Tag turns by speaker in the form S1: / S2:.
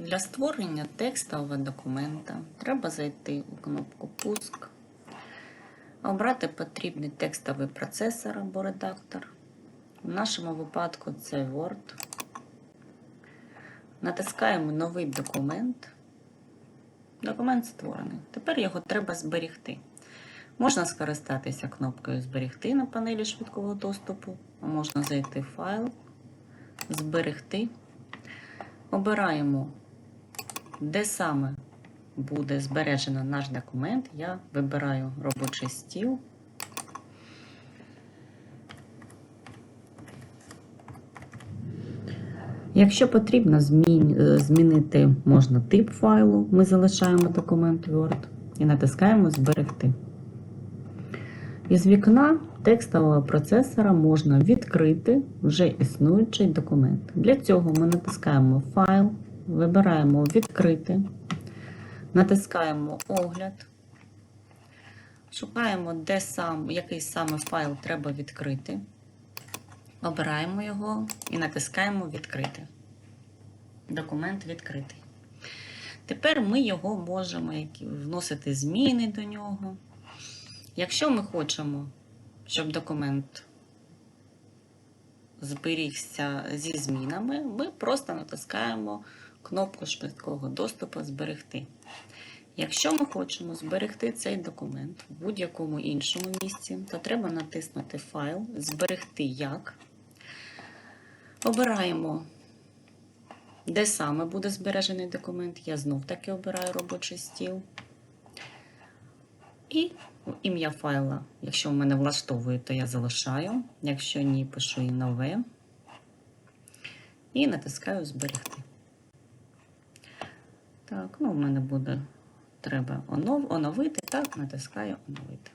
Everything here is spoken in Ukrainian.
S1: Для створення текстового документа треба зайти у кнопку Пуск, обрати потрібний текстовий процесор або редактор. В нашому випадку це Word. Натискаємо Новий документ. Документ створений. Тепер його треба зберігти. Можна скористатися кнопкою Зберегти на панелі швидкого доступу, можна зайти в файл, зберегти. Обираємо, де саме буде збережено наш документ. Я вибираю робочий стіл. Якщо потрібно е, змінити можна тип файлу, ми залишаємо документ Word і натискаємо Зберегти. Із вікна текстового процесора можна відкрити вже існуючий документ. Для цього ми натискаємо Файл, вибираємо Відкрити, натискаємо Огляд, шукаємо, де сам, який саме файл треба відкрити. Обираємо його і натискаємо Відкрити. Документ відкритий. Тепер ми його можемо вносити зміни до нього. Якщо ми хочемо, щоб документ зберігся зі змінами, ми просто натискаємо кнопку швидкого доступу Зберегти. Якщо ми хочемо зберегти цей документ в будь-якому іншому місці, то треба натиснути Файл, Зберегти як. Обираємо, де саме буде збережений документ. Я знов таки обираю робочий стіл. І ім'я файла, якщо в мене влаштовує, то я залишаю. Якщо ні, пишу і нове. І натискаю Зберегти. Так, ну в мене буде треба онов, оновити. Так, натискаю оновити.